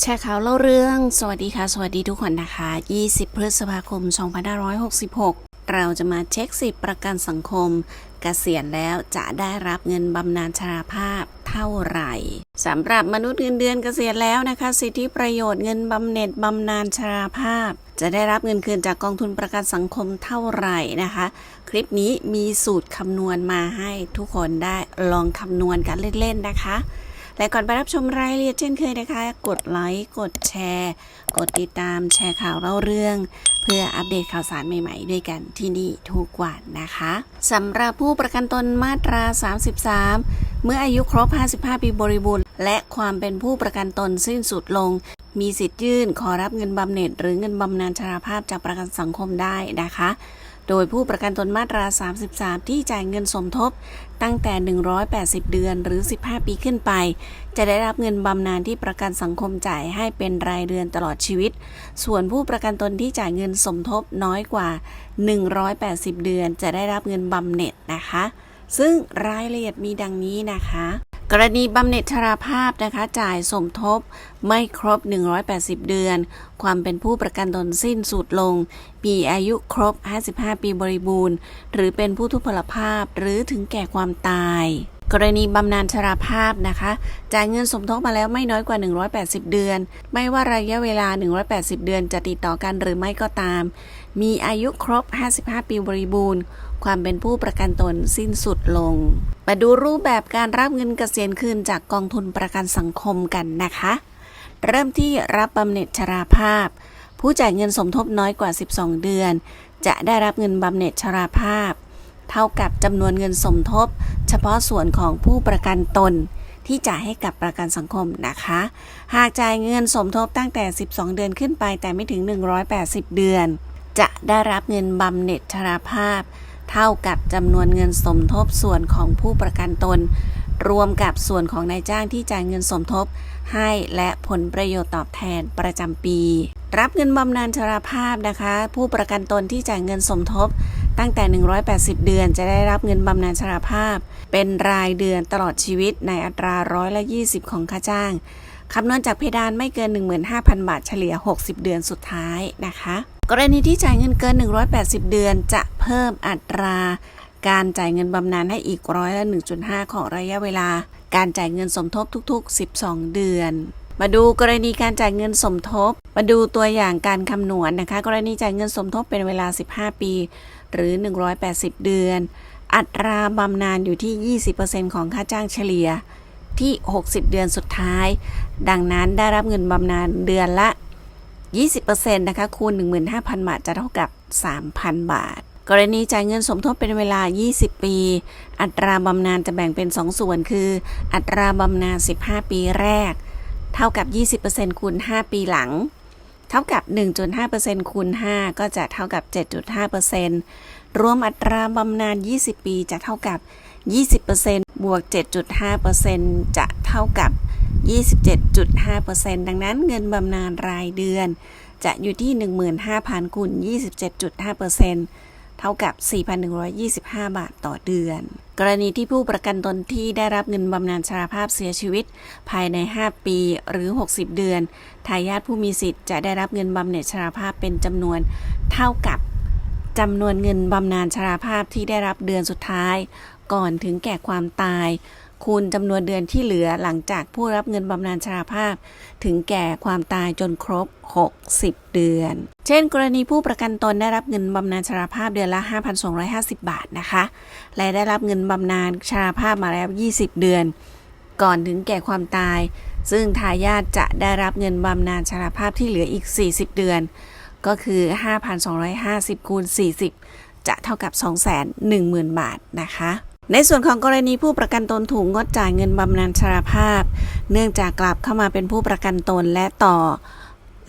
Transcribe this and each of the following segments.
แชร์ข่าวเล่าเรื่อง สวัสดีค่ะ สวัสดีทุกคนนะคะ 20 พฤษภาคม 2566 เราจะมาเช็คสิทธิประกันสังคมเกษียณแล้วจะได้รับเงินบำนาญชราภาพเท่าไหร่สำหรับมนุษย์เงินเดือนเกษียณแล้วนะคะ สิทธิประโยชน์เงินบำเหน็จบำนาญชราภาพ จะได้รับเงินคืนจากกองทุนประกันสังคมเท่าไหร่นะคะ คลิปนี้มีสูตรคำนวณมาให้ทุกคนได้ลองคำนวณกันเล่นๆนะคะ และก่อนไปรับชมรายละเอียดเช่นเคยนะคะ กดไลค์ กดแชร์ กดติดตามแชร์ข่าวเล่าเรื่อง เพื่ออัปเดตข่าวสารใหม่ๆ ด้วยกันที่นี่ทุกวันนะคะสำหรับผู้ประกันตนมาตรา 33 เมื่ออายุครบ 55 ปีบริบูรณ์ และความเป็นผู้ประกันตนสิ้นสุดลงมีสิทธิ์ยื่นขอรับเงินบำเหน็จหรือเงินบำนาญชราภาพจากประกันสังคมได้นะคะ โดยผู้ประกันตนมาตรา 33 ที่จ่ายเงินสมทบ ตั้งแต่ 180 เดือนหรือ 15 ปีขึ้นไป จะได้รับเงินบำนาญที่ประกันสังคมจ่ายให้เป็นรายเดือนตลอดชีวิต ส่วนผู้ประกันตนที่จ่ายเงินสมทบน้อยกว่า 180 เดือน จะได้รับเงินบำเหน็จนะคะ ซึ่งรายละเอียดมีดังนี้นะคะ กรณีบำเหน็จชราภาพนะคะ จ่ายสมทบไม่ครบ 180 เดือน ความเป็นผู้ประกันตนสิ้นสุดลง ปีอายุครบ 55 ปีบริบูรณ์ หรือเป็นผู้ทุพพลภาพหรือถึงแก่ความตายกรณีบำนาญชราภาพนะคะ จ่ายเงินสมทบมาแล้วไม่น้อยกว่า 180 เดือน ไม่ว่าระยะเวลา 180 เดือนจะติดต่อกันหรือไม่ก็ตาม มีอายุครบ 55 ปีบริบูรณ์ ความเป็นผู้ประกันตนสิ้นสุดลง มาดูรูปแบบการรับเงินเกษียณคืนจากกองทุนประกันสังคมกันนะคะ เริ่มที่รับบำเหน็จชราภาพ ผู้จ่ายเงินสมทบน้อยกว่า 12 เดือน จะได้รับเงินบำเหน็จชราภาพ เท่ากับจำนวนเงินสมทบ เฉพาะส่วนของผู้ประกันตนที่จ่ายให้กับประกันสังคมนะคะ หากจ่ายเงินสมทบตั้งแต่ 12 เดือนขึ้นไปแต่ไม่ถึง 180 เดือน จะได้รับเงินบำเหน็จชราภาพ เท่ากับจำนวนเงินสมทบส่วนของผู้ประกันตน รวมกับส่วนของนายจ้างที่จ่ายเงินสมทบ ให้และผลประโยชน์ตอบแทนประจำปี รับเงินบำนาญชราภาพนะคะ ผู้ประกันตนที่จ่ายเงินสมทบ ตั้งแต่ 180 เดือนจะได้รับเงินบำนาญชราภาพ เป็นรายเดือนตลอดชีวิตในอัตราร้อยละ 20 ของค่าจ้าง คำนวณจากเพดานไม่เกิน 15,000 บาทเฉลี่ย 60 เดือนสุดท้ายนะคะ กรณีที่จ่ายเงินเกิน 180 เดือนจะเพิ่มอัตราการจ่ายเงินบำนาญให้อีกร้อยละ 1.5 ของระยะเวลา การจ่ายเงินสมทบทุกๆ 12 เดือน มาดูกรณีการจ่ายเงินสมทบ มาดูตัวอย่างการคำนวณนะคะ กรณีจ่ายเงินสมทบเป็นเวลา 15 ปี หรือ 180 เดือน อัตราบำนาญอยู่ที่ 20%ของค่าจ้างเฉลี่ย ที่ 60 เดือนสุดท้าย ดังนั้นได้รับเงินบำนาญเดือนละ 20%นะคะคูณ 15,000 บาทจะเท่ากับ 3,000 บาท กรณีจ่ายเงินสมทบเป็นเวลา 20 ปี อัตราบำนาญจะแบ่งเป็น 2 ส่วน คือ อัตราบำนาญ 15 ปีแรก เท่ากับ 20%คูณ 5 ปีหลังเท่ากับ 1.5%คูณ 5 ก็จะเท่ากับ 7.5%รวมอัตราบำนาญ 20 ปีจะเท่ากับ 20% บวก 7.5%จะเท่ากับ 27.5%ดังนั้นเงินบำนาญรายเดือน จะอยู่ที่ 15,000คูณ27.5%เท่ากับ 4,125 บาทต่อเดือน กรณีที่ผู้ประกันตนที่ได้รับเงินบำนาญชราภาพเสียชีวิต ภายใน 5 ปีหรือ 60 เดือน ทายาทผู้มีสิทธิ์จะได้รับเงินบำเหน็จชราภาพเป็นจำนวน เท่ากับจำนวนเงินบำนาญชราภาพที่ได้รับเดือนสุดท้าย ก่อนถึงแก่ความตาย คูณจำนวนเดือนที่เหลือหลังจากผู้รับเงินบำนาญชราภาพ ถึงแก่ความตายจนครบ 60 เดือน เช่น กรณีผู้ประกันตนได้รับเงินบำนาญชราภาพเดือนละ 5,250 บาทนะคะ และได้รับเงินบำนาญชราภาพมาแล้ว 20 เดือน ก่อนถึงแก่ความตาย ซึ่งทายาทจะได้รับเงินบำนาญชราภาพที่เหลืออีก 40 เดือนก็คือ 5,250 คูณ 40 จะเท่ากับ 210,000 บาทนะคะ ในส่วนของกรณีผู้ประกันตนถูกงดจ่ายเงินบำนาญชราภาพ เนื่องจากกลับเข้ามาเป็นผู้ประกันตนและต่อ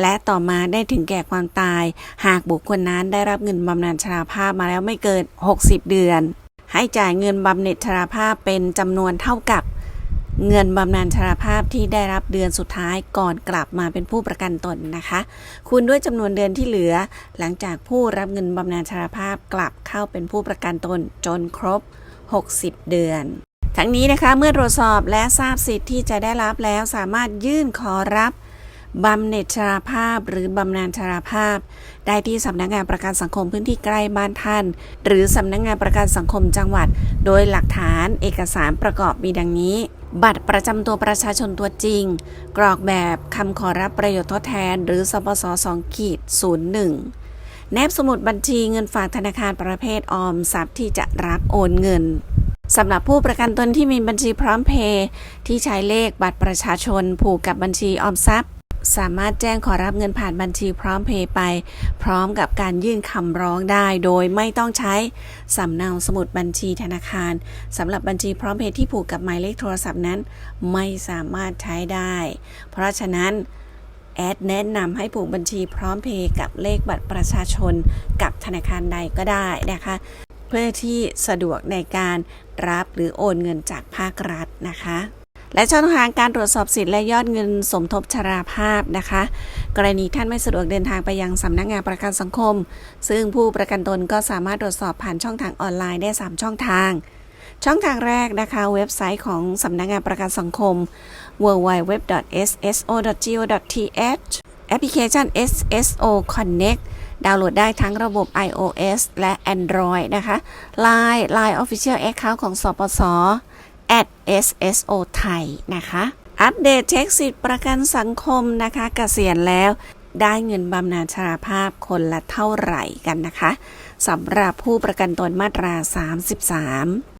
และต่อมาได้ถึงแก่ความตาย หากบุคคลนั้นได้รับเงินบำนาญชราภาพมาแล้วไม่เกิน 60 เดือน ให้จ่ายเงินบำเหน็จชราภาพเป็นจำนวนเท่ากับเงินบำนาญชราภาพที่ได้รับเดือนสุดท้ายก่อนกลับมาเป็นผู้ประกันตนนะคะ คูณด้วยจำนวนเดือนที่เหลือ หลังจากผู้รับเงินบำนาญชราภาพกลับเข้าเป็นผู้ประกันตนจนครบ 60 เดือน ทั้งนี้นะคะเมื่อตรวจสอบและทราบสิทธิ์ที่จะได้รับแล้วสามารถยื่นขอรับบำเหน็จชราภาพหรือบำนาญชราภาพ ได้ที่สำนักงานประกันสังคมพื้นที่ใกล้บ้านท่าน หรือสำนักงานประกันสังคมจังหวัด โดยหลักฐานเอกสารประกอบมีดังนี้ บัตรประจำตัวประชาชนตัวจริง กรอกแบบคำขอรับประโยชน์ทดแทน หรือสปส2ขีด01 แนบสมุดบัญชีเงินฝากธนาคารประเภทออมทรัพย์ที่จะรับโอนเงินสำหรับผู้ประกันตนที่มีบัญชีพร้อมเพย์ที่ใช้เลขบัตรประชาชนผูกกับบัญชีออมทรัพย์ สามารถแจ้งขอรับเงินผ่านบัญชีพร้อมเพย์ไป พร้อมกับการยื่นคำร้องได้โดยไม่ต้องใช้สำเนาสมุดบัญชีธนาคารสำหรับบัญชีพร้อมเพย์ที่ผูกกับหมายเลขโทรศัพท์นั้น ไม่สามารถใช้ได้ เพราะฉะนั้น แอดแนะนำให้ผูกบัญชีพร้อมเพย์กับเลขบัตรประชาชน กับธนาคารใดก็ได้นะคะ เพื่อที่สะดวกในการรับหรือโอนเงินจากภาครัฐนะคะและช่องทางการตรวจสอบสิทธิ์และยอดเงินสมทบชราภาพนะคะ กรณีท่านไม่สะดวกเดินทางไปยังสำนักงานประกันสังคม ซึ่งผู้ประกันตนก็สามารถตรวจสอบผ่านช่องทางออนไลน์ได้ 3 ช่องทาง ช่องทางแรกนะคะ เว็บไซต์ของสำนักงานประกันสังคม www.sso.go.th แอปพลิเคชัน SSO Connect ดาวน์โหลดได้ทั้งระบบ iOS และ Android นะคะ Line Line Official Account ของสปส at SSO ไทยนะคะ อัปเดตเช็คสิทธิประกันสังคมนะคะเกษียณแล้วได้เงินบำนาญชราภาพคนละเท่าไหร่กันนะคะสำหรับผู้ประกันตนมาตรา 33